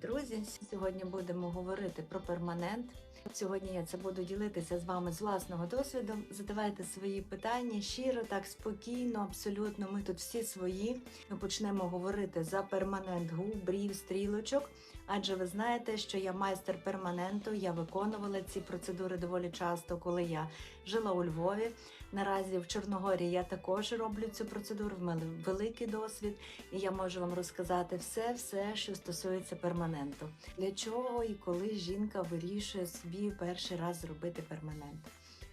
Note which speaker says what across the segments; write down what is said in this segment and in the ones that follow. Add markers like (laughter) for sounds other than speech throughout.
Speaker 1: Привіт, друзі! Сьогодні будемо говорити про перманент. Сьогодні я це буду ділитися з вами з власного досвіду. Задавайте свої питання щиро, так спокійно, абсолютно. Ми тут всі свої. Ми почнемо говорити за перманент губ, стрілочок. Адже ви знаєте, що я майстер перманенту. Я виконувала ці процедури доволі часто, коли я жила у Львові. Наразі в Чорногорії я також роблю цю процедуру. В мене великий досвід, і я можу вам розказати все, все, що стосується перманенту. Для чого і коли жінка вирішує собі перший раз зробити перманент.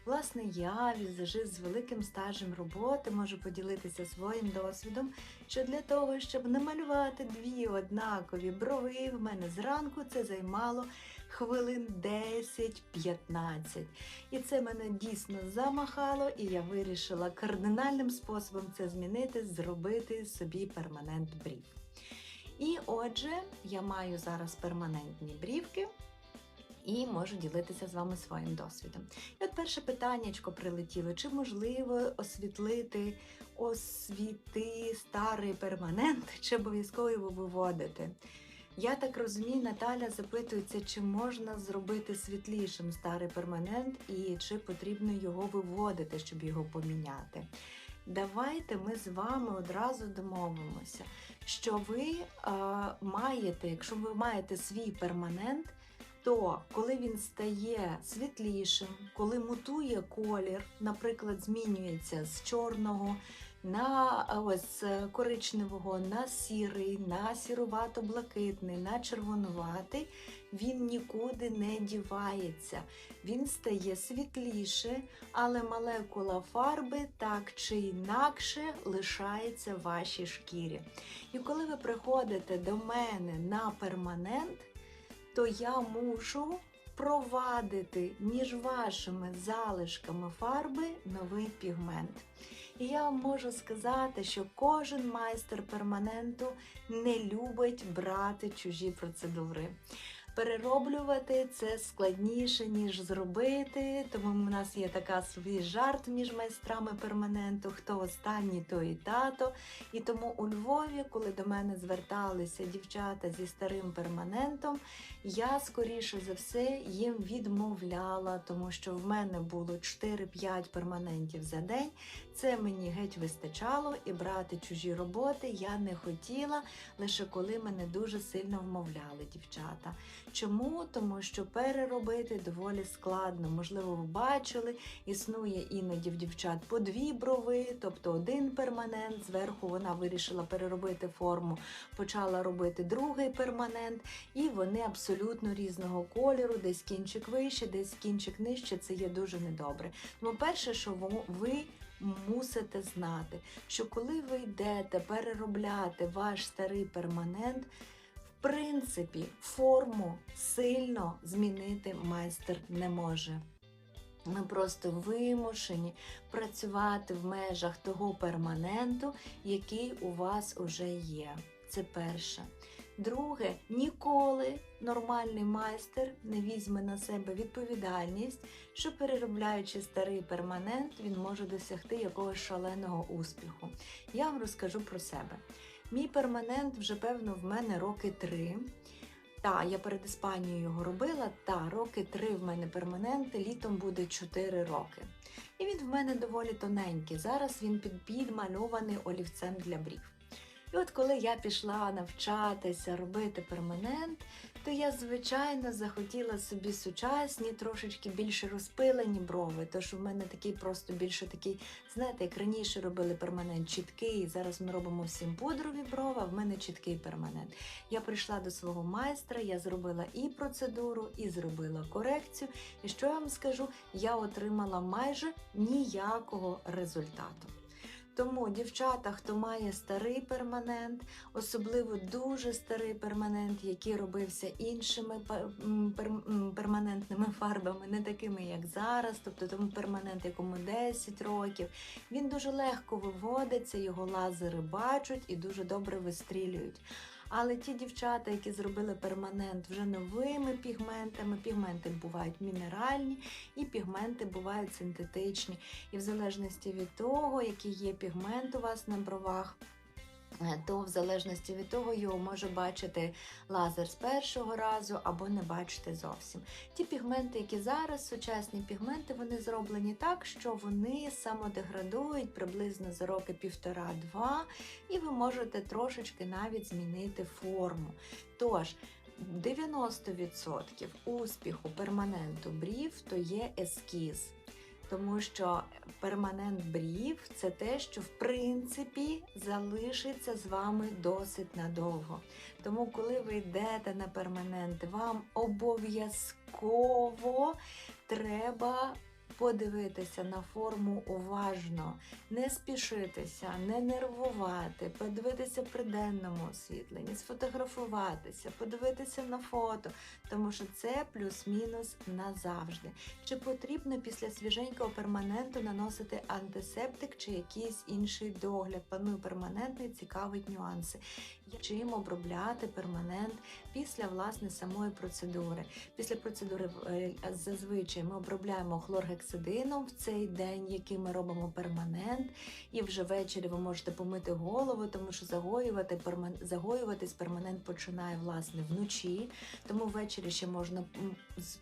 Speaker 1: Власне, я, візажист з великим стажем роботи, можу поділитися своїм досвідом, що для того, щоб намалювати дві однакові брови, в мене зранку це займало хвилин 10-15. І це мене дійсно замахало, і я вирішила кардинальним способом це змінити, зробити собі перманент брів. І отже, я маю зараз перманентні брівки. І можу ділитися з вами своїм досвідом. І от перше питаннячко прилетіло: чи можливо освітлити, освіти старий перманент, чи обов'язково його виводити? Я так розумію, Наталя запитується, чи можна зробити світлішим старий перманент і чи потрібно його виводити, щоб його поміняти. Давайте ми з вами одразу домовимося, що ви е, маєте, якщо ви маєте свій перманент, то коли він стає світлішим, коли мутує колір, наприклад, змінюється з чорного на ось коричневого, на сірий, на сірувато-блакитний, на червонуватий, він нікуди не дівається. Він стає світліше, але молекула фарби так чи інакше лишається в вашій шкірі. І коли ви приходите до мене на перманент, то я мушу провадити між вашими залишками фарби новий пігмент. І я вам можу сказати, що кожен майстер перманенту не любить брати чужі процедури. Перероблювати це складніше, ніж зробити, тому в нас є така свій жарт між майстрами перманенту, хто останній, то і тато. І тому у Львові, коли до мене зверталися дівчата зі старим перманентом, я скоріше за все їм відмовляла, тому що в мене було 4-5 перманентів за день. Це мені геть вистачало, і брати чужі роботи я не хотіла, лише коли мене дуже сильно вмовляли дівчата. Чому? Тому що переробити доволі складно. Можливо, ви бачили, існує іноді в дівчат по дві брови, тобто один перманент. Зверху вона вирішила переробити форму, почала робити другий перманент, і вони абсолютно різного кольору, десь кінчик вище, десь кінчик нижче. Це є дуже недобре. Тому перше, що ви мусите знати, що коли ви йдете переробляти ваш старий перманент в принципі, форму сильно змінити майстер не може. Ми просто вимушені працювати в межах того перманенту, який у вас уже є. Це перше. Друге, ніколи нормальний майстер не візьме на себе відповідальність, що переробляючи старий перманент, він може досягти якогось шаленого успіху. Я вам розкажу про себе. Мій перманент вже, певно, в мене роки три. Та, я перед Іспанією його робила, та роки три в мене перманенти, літом буде 4 роки. І він в мене доволі тоненький. Зараз він підмальований олівцем для брів. І от коли я пішла навчатися робити перманент, то я, звичайно, захотіла собі сучасні, трошечки більше розпилені брови. Тож у мене такий просто більше такий, знаєте, як раніше робили перманент чіткий. Зараз ми робимо всім пудрові брови, а в мене чіткий перманент. Я прийшла до свого майстра, я зробила і процедуру, і зробила корекцію. І що я вам скажу, я отримала майже ніякого результату. Тому, дівчата, хто має старий перманент, особливо дуже старий перманент, який робився іншими перманентними (laughs) фарбами, не такими, як зараз, тобто тому перманент, якому 10 років, він дуже легко виводиться, його лазери бачать і дуже добре вистрілюють. Але ті дівчата, які зробили перманент вже новими пігментами, пігменти бувають мінеральні і пігменти бувають синтетичні. І в залежності від того, який є пігмент у вас на бровах, то в залежності від того його може бачити лазер з першого разу або не бачити зовсім. Ті пігменти, які зараз сучасні пігменти, вони зроблені так, що вони самодеградують приблизно за роки півтора-два, і ви можете трошечки навіть змінити форму. Тож 90% успіху перманенту брів то є ескіз. Тому що перманент брів це те, що в принципі залишиться з вами досить надовго. Тому, коли ви йдете на перманент, вам обов'язково треба подивитися на форму уважно, не спішитися, не нервувати, подивитися при денному освітленні, сфотографуватися, подивитися на фото, тому що це плюс-мінус назавжди. Чи потрібно після свіженького перманенту наносити антисептик чи якийсь інший догляд? Панує перманентний цікавить нюанси. Чим обробляти перманент після власне самої процедури? Після процедури е, зазвичай ми обробляємо хлоргексидином в цей день, який ми робимо перманент, і вже ввечері ви можете помити голову, тому що загоювати перман... загоюватись перманент починає власне вночі. Тому ввечері ще можна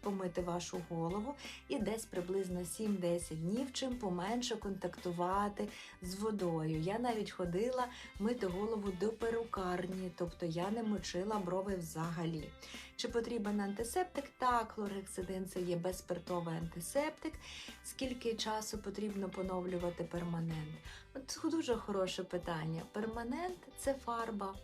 Speaker 1: помити вашу голову і десь приблизно 7-10 днів, чим поменше контактувати з водою. Я навіть ходила мити голову до перукарні, тобто я не мочила брови взагалі. Чи потрібен антисептик? Так, хлоргексидин це є безспиртовий антисептик. Скільки часу потрібно поновлювати перманент? Це дуже хороше питання. Перманент це фарба.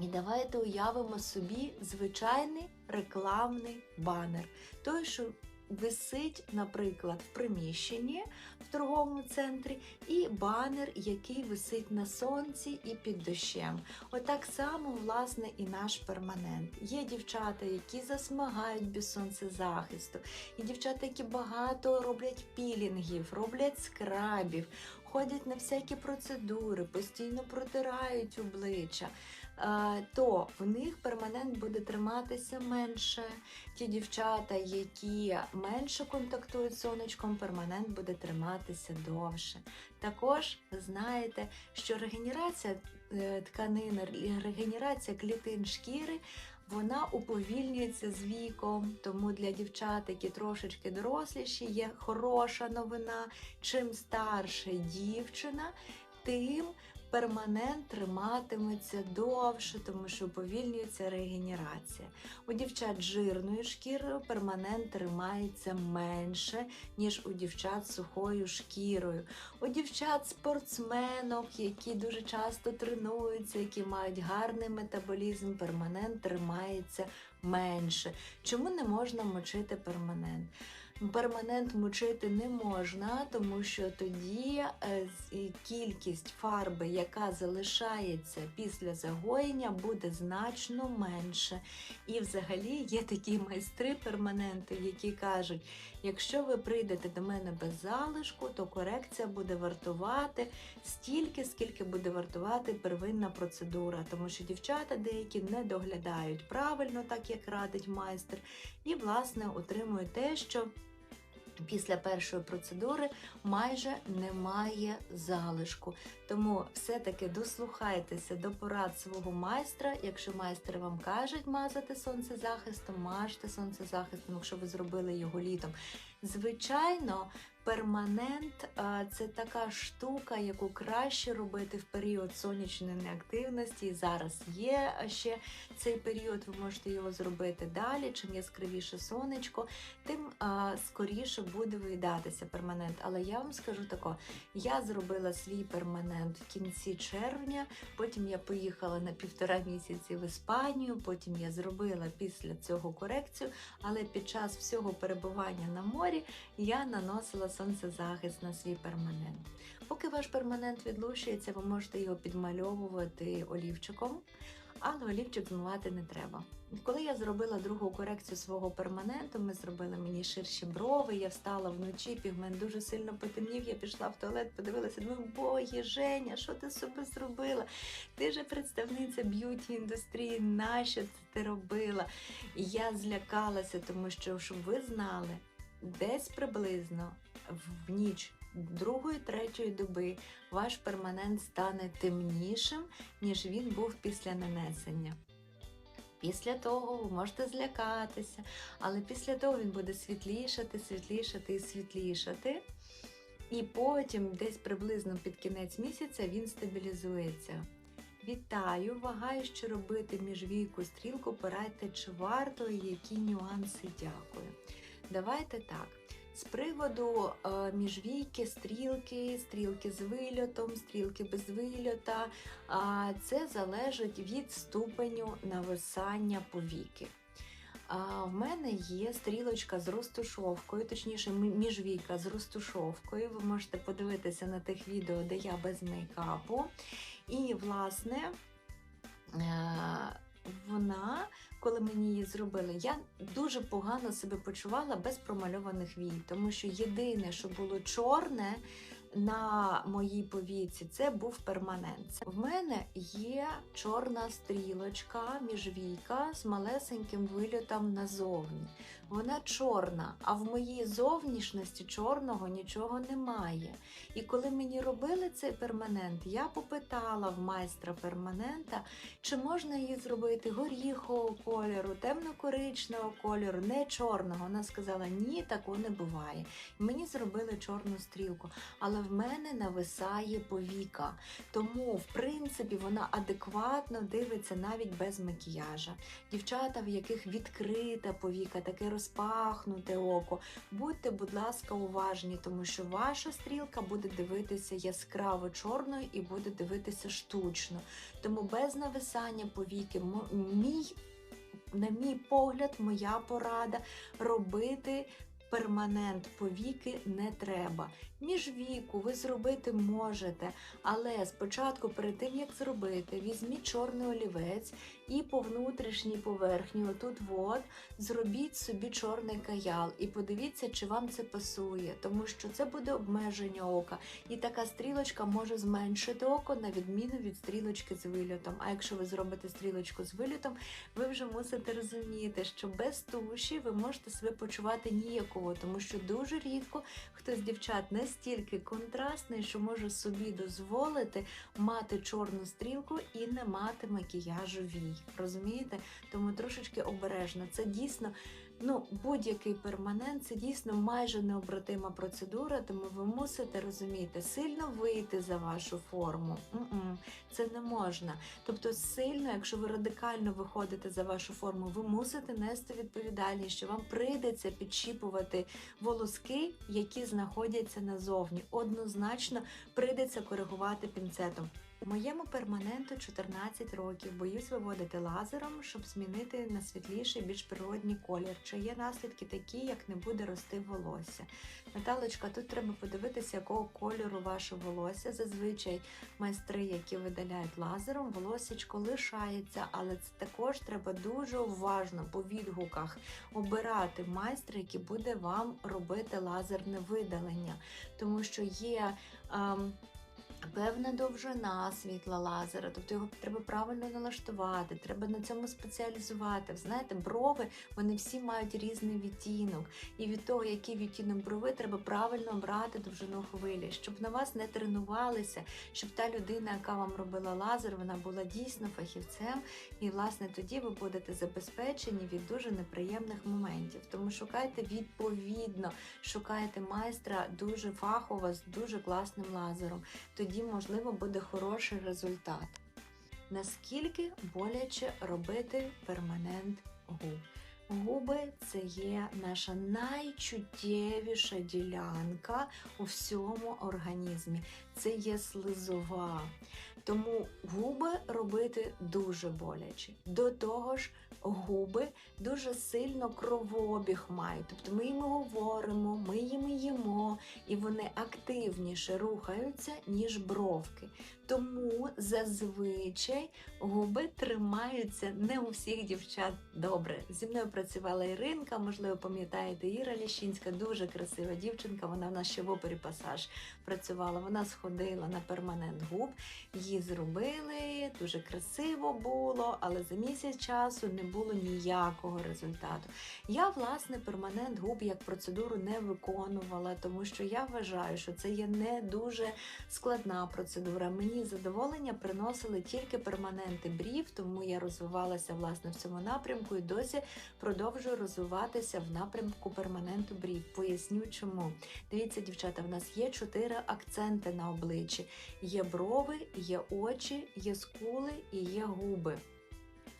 Speaker 1: І давайте уявимо собі звичайний рекламний банер. Той, що висить, наприклад, в приміщенні в торговому центрі, і банер, який висить на сонці і під дощем. Отак само, власне, і наш перманент. Є дівчата, які засмагають без сонцезахисту, і дівчата, які багато роблять пілінгів, роблять скрабів, ходять на всякі процедури, постійно протирають обличчя. То в них перманент буде триматися менше. Ті дівчата, які менше контактують з сонечком, перманент буде триматися довше. Також знаєте, що регенерація е, тканин, регенерація клітин шкіри. Вона уповільнюється з віком, тому для дівчат, які трошечки доросліші, є хороша новина. Чим старше дівчина, тим перманент триматиметься довше, тому що уповільнюється регенерація. У дівчат з жирною шкірою перманент тримається менше, ніж у дівчат сухою шкірою. У дівчат спортсменок, які дуже часто тренуються, які мають гарний метаболізм, перманент тримається менше. Чому не можна мочити перманент? Перманент мочити не можна, тому що тоді е, кількість фарби, яка залишається після загоєння, буде значно менше. І взагалі є такі майстри перманенту, які кажуть, якщо ви прийдете до мене без залишку, то корекція буде вартувати стільки, скільки буде вартувати первинна процедура, тому що дівчата деякі не доглядають правильно, так як радить майстер, і власне отримують те, що. Після першої процедури майже немає залишку. Тому все-таки дослухайтеся до порад свого майстра. Якщо майстер вам каже мазати сонцезахистом, мажте сонцезахистом, якщо ви зробили його літом. Звичайно, перманент це така штука, яку краще робити в період сонячної неактивності. Зараз є ще цей період, ви можете його зробити далі. Чим яскравіше сонечко, тим скоріше буде виїдатися перманент. Але я вам скажу тако: я зробила свій перманент в кінці червня, потім я поїхала на півтора місяці в Іспанію, потім я зробила після цього корекцію, але під час всього перебування на морі я наносила сонцезахист на свій перманент. Поки ваш перманент відлущується, ви можете його підмальовувати олівчиком. Але олівчик змивати не треба. Коли я зробила другу корекцію свого перманенту, ми зробили мені ширші брови, я встала вночі, пігмент дуже сильно потемнів, я пішла в туалет, подивилася, думаю, боги, Женя, що ти собі зробила? Ти же представниця б'юті індустрії, нащо це ти робила? Я злякалася, тому що, щоб ви знали, десь приблизно в ніч другої, третьої доби ваш перманент стане темнішим, ніж він був після нанесення. Після того ви можете злякатися, але після того він буде світлішати, світлішати і світлішати. І потім, десь приблизно під кінець місяця, він стабілізується. Вітаю! Вагаю, що робити міжвійку стрілку, порадьте, чи варто і які нюанси. Дякую. Давайте так. З приводу е, міжвійки, стрілки, стрілки з вильотом, стрілки без вильота, це залежить від ступеню нависання повіки. А в мене є стрілочка з розтушовкою, точніше, міжвійка з розтушовкою. Ви можете подивитися на тих відео, де я без мейкапу. І, власне, е, вона, коли мені її зробили, я дуже погано себе почувала без промальованих вій, тому що єдине, що було чорне на моїй повіці, це був перманент. В мене є чорна стрілочка, міжвійка з малесеньким вильотом назовні. Вона чорна, а в моїй зовнішності чорного нічого немає. І коли мені робили цей перманент, я попитала в майстра перманента, чи можна її зробити горіхового кольору, темно-коричневого кольору, не чорного. Вона сказала, ні, такого не буває. Мені зробили чорну стрілку, але в мене нависає повіка. Тому, в принципі, вона адекватно дивиться навіть без макіяжа. Дівчата, в яких відкрита повіка, таке розпахнуте око, будьте, будь ласка, уважні, тому що ваша стрілка буде дивитися яскраво чорною і буде дивитися штучно. Тому без нависання повіки, мій, на мій погляд, моя порада робити. Перманент повіки не треба. Міжвіку ви зробити можете, але спочатку, перед тим як зробити, візьміть чорний олівець і по внутрішній поверхні, отут от, зробіть собі чорний каял і подивіться, чи вам це пасує, тому що це буде обмеження ока. І така стрілочка може зменшити око на відміну від стрілочки з вильотом. А якщо ви зробите стрілочку з вильотом, ви вже мусите розуміти, що без туші ви можете себе почувати ніяково, тому що дуже рідко хтось з дівчат настільки контрастний, що може собі дозволити мати чорну стрілку і не мати макіяжу вій. Розумієте? Тому трошечки обережно. Це дійсно. Ну, будь-який перманент це дійсно майже необратима процедура, тому ви мусите розуміти, сильно вийти за вашу форму. М-м, це не можна. Тобто, сильно, якщо ви радикально виходите за вашу форму, ви мусите нести відповідальність, що вам прийдеться підщіпувати волоски, які знаходяться назовні. Однозначно прийдеться коригувати пінцетом. Моєму перманенту 14 років. Боюсь виводити лазером, щоб змінити на світліший, більш природній колір. Чи є наслідки такі, як не буде рости волосся? Наталочка, тут треба подивитися, якого кольору ваше волосся. Зазвичай майстри, які видаляють лазером, волосечко лишається, але це також треба дуже уважно по відгуках обирати майстра, який буде вам робити лазерне видалення, тому що є. ем, Певна довжина світла лазера, тобто його треба правильно налаштувати, треба на цьому спеціалізувати. Знаєте, брови вони всі мають різний відтінок, і від того, який відтінок брови, треба правильно брати довжину хвилі, щоб на вас не тренувалися, щоб та людина, яка вам робила лазер, вона була дійсно фахівцем, і власне тоді ви будете забезпечені від дуже неприємних моментів. Тому шукайте відповідно, шукайте майстра дуже фахово з дуже класним лазером тоді, можливо, буде хороший результат. Наскільки боляче робити перманент губ? Губи це є наша найчуттєвіша ділянка у всьому організмі. Це є слизова. Тому губи робити дуже боляче. До того ж, губи дуже сильно кровообіг мають. Тобто ми їм говоримо, ми їм їмо, і вони активніше рухаються, ніж бровки. Тому зазвичай губи тримаються не у всіх дівчат добре. Зі мною працювала Іринка, можливо, пам'ятаєте, Іра Ліщинська, дуже красива дівчинка. Вона в нас ще в опері пасаж працювала. Вона сходила на перманент губ, її зробили, дуже красиво було, але за місяць часу не було ніякого результату. Я, власне, перманент губ як процедуру не виконувала, тому що я вважаю, що це є не дуже складна процедура. Мені задоволення приносили тільки перманенти брів, тому я розвивалася власне в цьому напрямку і досі продовжую розвиватися в напрямку перманенту брів. Поясню чому. Дивіться, дівчата, в нас є чотири акценти на обличчі: є брови, є очі, є скули і є губи.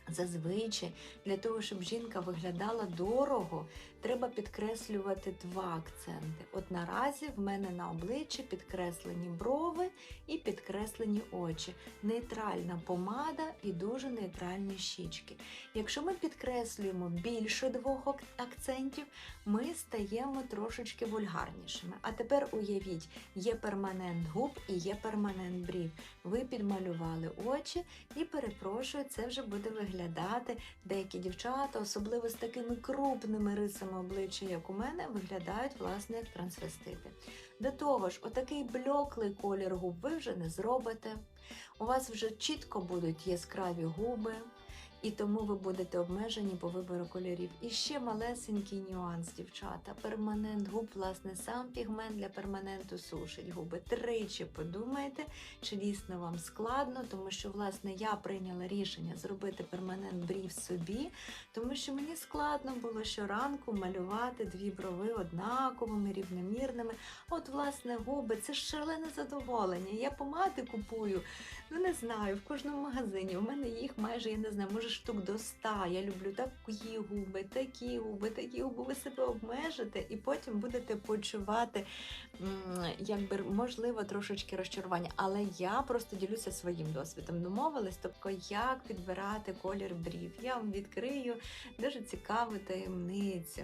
Speaker 1: Зазвичай для того, щоб жінка виглядала дорого, треба підкреслювати два акценти. От наразі в мене на обличчі підкреслені брови і підкреслені очі, нейтральна помада і дуже нейтральні щічки. Якщо ми підкреслюємо більше двох акцентів, ми стаємо трошечки вульгарнішими. А тепер уявіть, є перманент губ і є перманент брів. Ви підмалювали очі і перепрошую, це вже буде виглядати. Деякі дівчата, особливо з такими крупними рисами обличчя, як у мене, виглядають власне як трансвестити. До того ж, отакий блеклий колір губ ви вже не зробите. У вас вже чітко будуть яскраві губи. І тому ви будете обмежені по вибору кольорів. І ще малесенький нюанс, дівчата. Перманент губ, власне, сам пігмент для перманенту сушить губи. Тричі подумайте, чи дійсно вам складно, тому що, власне, я прийняла рішення зробити перманент брів собі, тому що мені складно було щоранку малювати дві брови однаковими, рівномірними. От, власне, губи це шалене задоволення. Я помади купую, ну не знаю, в кожному магазині. У мене їх майже, я не знаю, може штук до ста. Я люблю такі губи, такі губи, такі губи. Ви себе обмежите і потім будете почувати, якби можливо, трошечки розчарування. Але я просто ділюся своїм досвідом. Домовились, тобто як підбирати колір брів. Я вам відкрию дуже цікаву таємницю.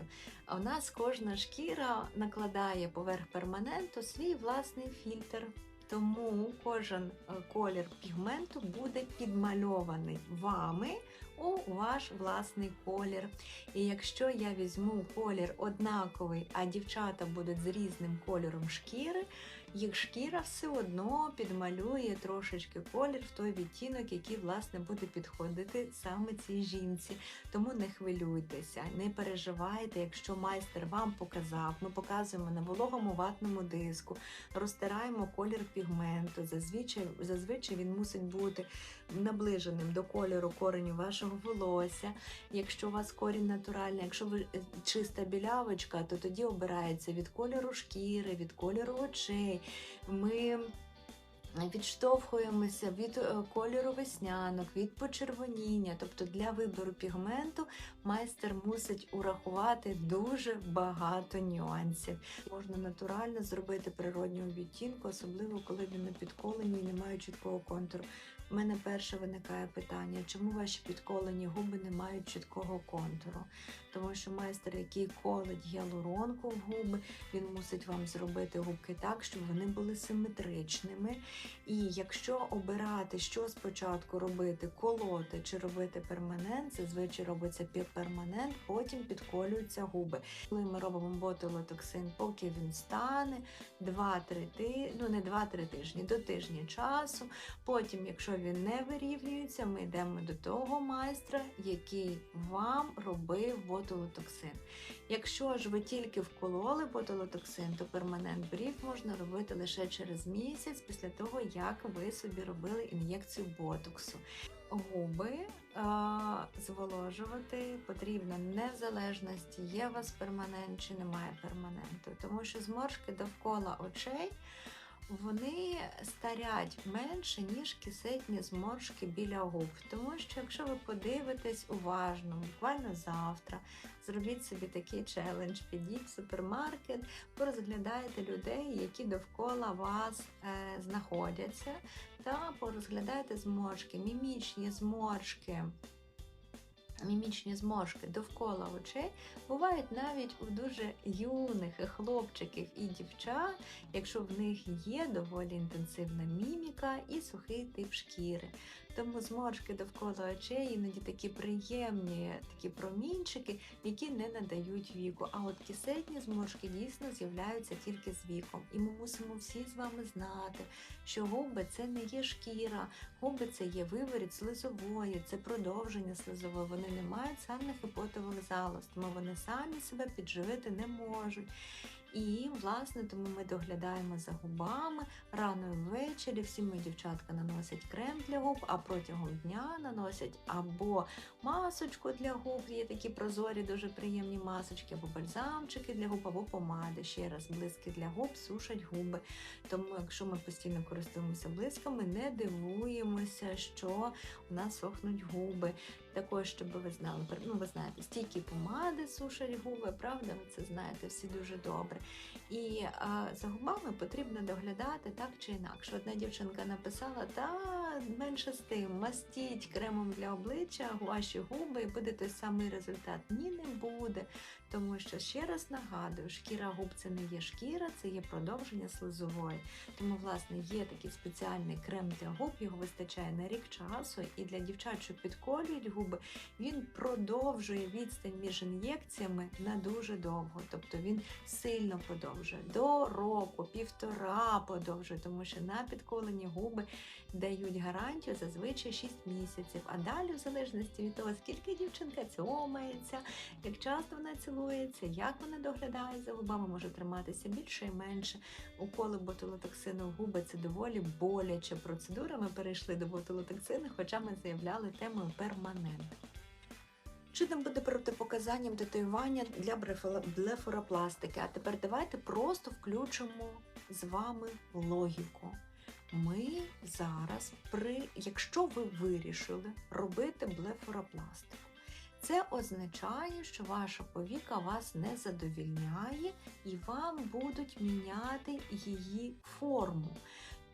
Speaker 1: У нас кожна шкіра накладає поверх перманенту свій власний фільтр. Тому кожен е, колір пігменту буде підмальований вами у ваш власний колір. І якщо я візьму колір однаковий, а дівчата будуть з різним кольором шкіри, їх шкіра все одно підмалює трошечки колір в той відтінок, який власне буде підходити саме цій жінці. Тому не хвилюйтеся, не переживайте, якщо майстер вам показав. Ми показуємо на вологому ватному диску, розтираємо колір пігменту. Зазвичай, зазвичай він мусить бути наближеним до кольору кореню вашого волосся. Якщо у вас корінь натуральний, якщо ви е, чиста білявочка, то тоді обирається від кольору шкіри, від кольору очей. Ми Відштовхуємося від е, кольору веснянок, від почервоніння. Тобто для вибору пігменту майстер мусить урахувати дуже багато нюансів. Можна натурально зробити природнього відтінку, особливо коли він на підколенні і не має чіткого контуру. У мене перше виникає питання, чому ваші підколені губи не мають чіткого контуру? Тому що майстер, який колить гіалуронку в губи, він мусить вам зробити губки так, щоб вони були симетричними. І якщо обирати, що спочатку робити, колоти чи робити перманент, зазвичай робиться під перманент, потім підколюються губи. Коли ми робимо ботулотоксин, поки він стане 2-3 тижні, ну не 2-3 тижні, до тижня часу. Потім, якщо він не вирівнюється, ми йдемо до того майстра, який вам робив ботулотоксин. Якщо ж ви тільки вкололи ботулотоксин, то перманент брів можна робити лише через місяць після того, як ви собі робили ін'єкцію ботоксу. Губи а, зволожувати потрібно не є у вас перманент чи немає перманенту, тому що зморшки довкола очей вони старять менше, ніж кисетні зморшки біля губ. Тому що, якщо ви подивитесь уважно, буквально завтра, зробіть собі такий челендж, підіть в супермаркет, порозглядаєте людей, які довкола вас е, знаходяться, та порозглядаєте зморшки, мімічні зморшки. Мімічні зморшки довкола очей бувають навіть у дуже юних хлопчиків і дівчат, якщо в них є доволі інтенсивна міміка і сухий тип шкіри. Тому зморшки довкола очей іноді такі приємні такі промінчики, які не надають віку. А от кисетні зморшки дійсно з'являються тільки з віком. І ми мусимо всі з вами знати, що губи це не є шкіра, губи це є виворіт слизової, це продовження слизової. Вони не мають сальних і потових залоз, тому вони самі себе підживити не можуть. І, власне, тому ми доглядаємо за губами рано і ввечері. Всі мої дівчатка наносять крем для губ, а протягом дня наносять або масочку для губ, є такі прозорі, дуже приємні масочки, або бальзамчики для губ, або помади. Ще раз, блиски для губ сушать губи. Тому, якщо ми постійно користуємося блисками, не дивуємося, що у нас сохнуть губи. Також, щоб ви знали, ну ви знаєте, стійкі помади сушать губи, правда? Ви це знаєте всі дуже добре. І а, за губами потрібно доглядати так чи інакше. Одна дівчинка написала: та менше з тим, мастіть кремом для обличчя ваші губи, і буде той самий результат. Ні, не буде. Тому що ще раз нагадую, шкіра губ це не є шкіра, це є продовження слизової. Тому, власне, є такий спеціальний крем для губ, його вистачає на рік часу, і для дівчат, що підколюють губи, він продовжує відстань між ін'єкціями на дуже довго. Тобто він сильно продовжує до року, півтора подовжує, тому що на підколені губи дають гарантію зазвичай 6 місяців. А далі, в залежності від того, скільки дівчинка цьомається, як часто вона цілується, як вона доглядає за губами, може триматися більше і менше. Уколи ботулотоксину в губи це доволі боляча процедура. Ми перейшли до ботулотоксину, хоча ми заявляли темою перманент. Чи буде протипоказанням татуювання для блефоропластики? А тепер давайте просто включимо з вами логіку. Ми зараз, при, якщо ви вирішили робити блефоропластику, це означає, що ваша повіка вас не задовільняє і вам будуть міняти її форму.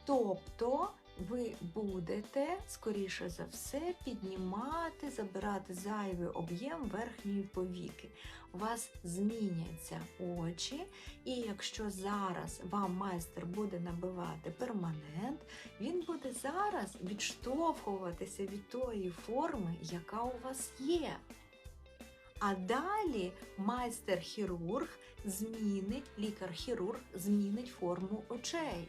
Speaker 1: Тобто ви будете, скоріше за все, піднімати, забирати зайвий об'єм верхньої повіки. У вас зміняться очі, і якщо зараз вам майстер буде набивати перманент, він буде зараз відштовхуватися від тої форми, яка у вас є. А далі майстер-хірург змінить, лікар-хірург змінить форму очей.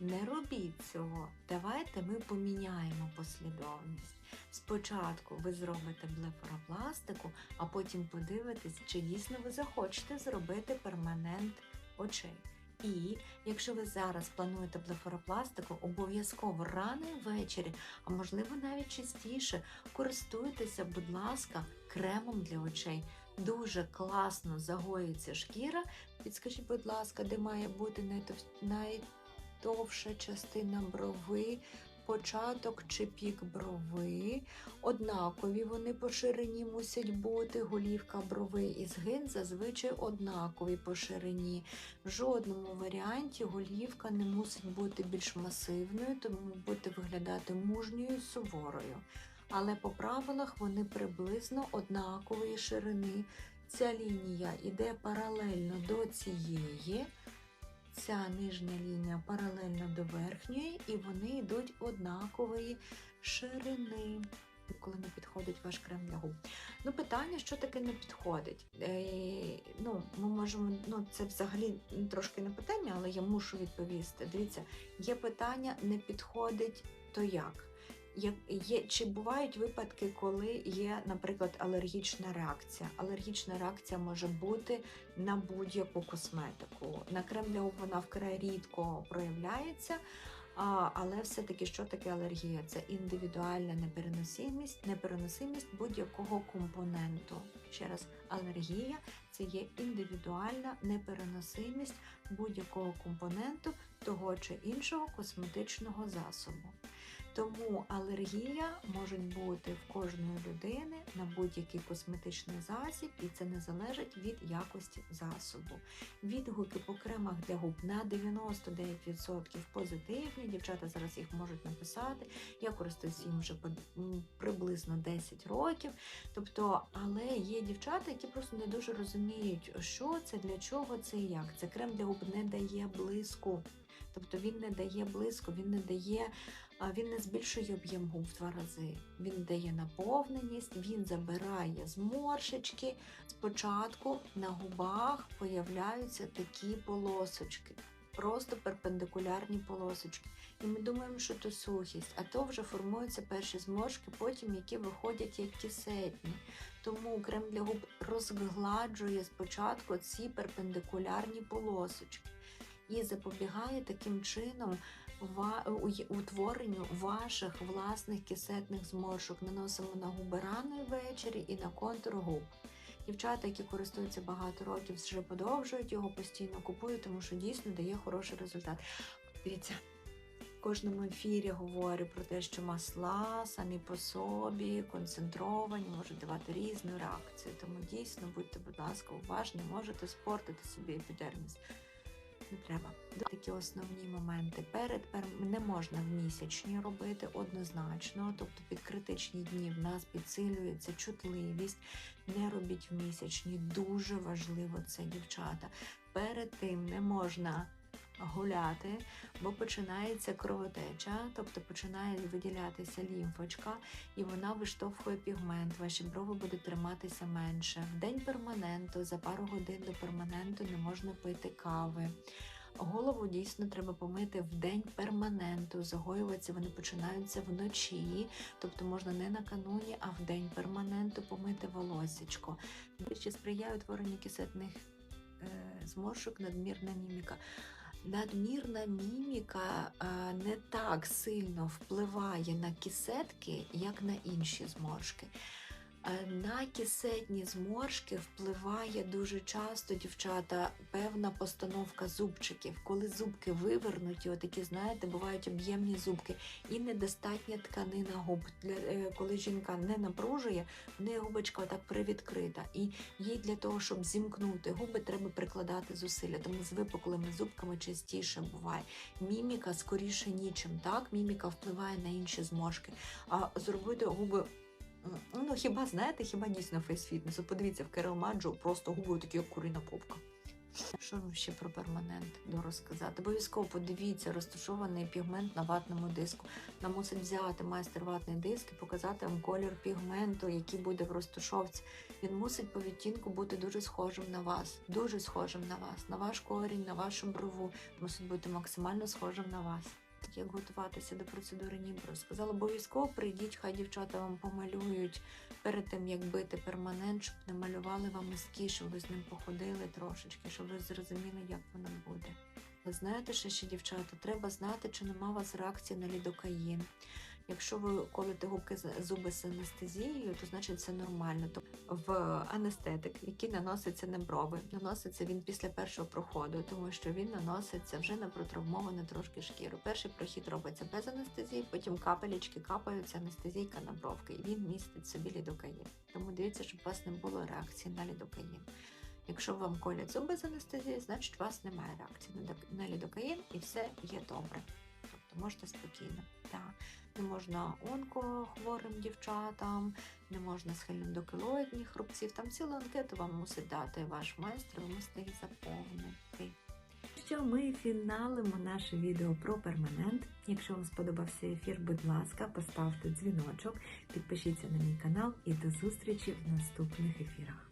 Speaker 1: Не робіть цього. Давайте ми поміняємо послідовність. Спочатку ви зробите блефоропластику, а потім подивитесь, чи дійсно ви захочете зробити перманент очей. І якщо ви зараз плануєте блефоропластику, обов'язково рано і ввечері, а можливо навіть частіше, користуйтеся, будь ласка, кремом для очей. Дуже класно загоюється шкіра. Підскажіть, будь ласка, де має бути най довша частина брови, початок чи пік брови. Однакові вони по ширині мусять бути, голівка брови і згин зазвичай однакові по ширині. В жодному варіанті голівка не мусить бути більш масивною, тому буде виглядати мужньою суворою. Але по правилах вони приблизно однакової ширини. Ця лінія йде паралельно до цієї ця нижня лінія паралельно до верхньої, і вони йдуть однакової ширини. Коли не підходить ваш крем для губ. Ну, питання, що таке не підходить. Е, ну, Ми можемо, ну це взагалі трошки не питання, але я мушу відповісти. Дивіться, є питання, не підходить, то як? Є, Чи бувають випадки, коли є, наприклад, алергічна реакція? Алергічна реакція може бути на будь-яку косметику. На крем для губ вона вкрай рідко проявляється, а, але все-таки що таке алергія? Це індивідуальна непереносимість, непереносимість будь-якого компоненту. Ще раз, алергія це є індивідуальна непереносимість будь-якого компоненту того чи іншого косметичного засобу. Тому алергія може бути в кожної людини на будь-який косметичний засіб, і це не залежить від якості засобу. Відгуки по кремах для губ на 99% позитивні. Дівчата зараз їх можуть написати. Я користуюся їм вже приблизно 10 років. Тобто, але є дівчата, які просто не дуже розуміють, що це, для чого це і як. Це крем для губ не дає блиску. Тобто він не дає блиску, він не дає, він не збільшує об'єм губ в два рази. Він дає наповненість, він забирає зморшечки. Спочатку на губах появляються такі полосочки, просто перпендикулярні полосочки. І ми думаємо, що то сухість, а то вже формуються перші зморшки, потім які виходять як кисетні. Тому крем для губ розгладжує спочатку ці перпендикулярні полосочки і запобігає таким чином утворенню ваших власних кисетних зморшок. Наносимо на губи рано ввечері і на контур губ. Дівчата, які користуються багато років, вже подовжують його постійно, купують, тому що дійсно дає хороший результат. Дивіться, в кожному ефірі говорю про те, що масла самі по собі концентровані, можуть давати різну реакцію. Тому дійсно будьте, будь ласка, уважні, можете спортити собі епідерміс. Не треба. Такі основні моменти. Перед пер- не можна в місячні робити однозначно, тобто під критичні дні в нас підсилюється чутливість. Не робіть в місячні. Дуже важливо це, дівчата. Перед тим не можна гуляти, бо починається кровотеча, тобто починає виділятися лімфочка, і вона виштовхує пігмент. Ваші брови будуть триматися менше. В день перманенту, за пару годин до перманенту не можна пити кави. Голову дійсно треба помити в день перманенту. Загоюватися вони починаються вночі, тобто можна не накануні, а в день перманенту помити волосечко. Ще сприяє утворенню кисетних е, зморшок, надмірна міміка. Надмірна міміка е, не так сильно впливає на кисетки, як на інші зморшки. Е, На кисетні зморшки впливає дуже часто, дівчата, певна постановка зубчиків. Коли зубки вивернуті, отакі, знаєте, бувають об'ємні зубки, і недостатня тканина губ. Для, е, коли жінка не напружує, в неї губочка отак привідкрита. І їй для того, щоб зімкнути губи, треба прикладати зусилля. Тому з випуклими зубками частіше буває. Міміка скоріше нічим. Так, міміка впливає на інші зморшки. А зробити губи. Ну, хіба знаєте, хіба дійсно фейс-фітнесу? Подивіться, в Керол Маджо просто губи такі, як курина попка. Що вам ще про перманент до розказати? Обов'язково подивіться розташований пігмент на ватному диску. Нам мусить взяти майстер ватний диск і показати вам колір пігменту, який буде в розташовці. Він мусить по відтінку бути дуже схожим на вас, дуже схожим на вас, на ваш корінь, на вашу брову. Мусить бути максимально схожим на вас. Як готуватися до процедури нібру. Сказала, обов'язково прийдіть, хай дівчата вам помалюють перед тим, як бити перманент, щоб намалювали вам ескіз, щоб ви з ним походили трошечки, щоб ви зрозуміли, як воно буде. Ви знаєте, що ще, дівчата, треба знати, чи нема у вас реакції на лідокаїн. Якщо ви колите губки зуби з анестезією, то значить це нормально. То в анестетик, який наноситься на брови, наноситься він після першого проходу, тому що він наноситься вже на протравмовану трошки шкіру. Перший прохід робиться без анестезії, потім капелечки капаються анестезійка на бровки, і він містить собі лідокаїн. Тому дивіться, щоб у вас не було реакції на лідокаїн. Якщо вам колять зуби з анестезії, значить у вас немає реакції на лідокаїн і все є добре. Можете спокійно. Так. Не можна онкохворим дівчатам, не можна схильним до килоїдних рубців. Там цілу анкету вам мусить дати ваш майстер, ви мусите їх заповнити. Що ми фіналимо наше відео про перманент. Якщо вам сподобався ефір, будь ласка, поставте дзвіночок, підпишіться на мій канал і до зустрічі в наступних ефірах.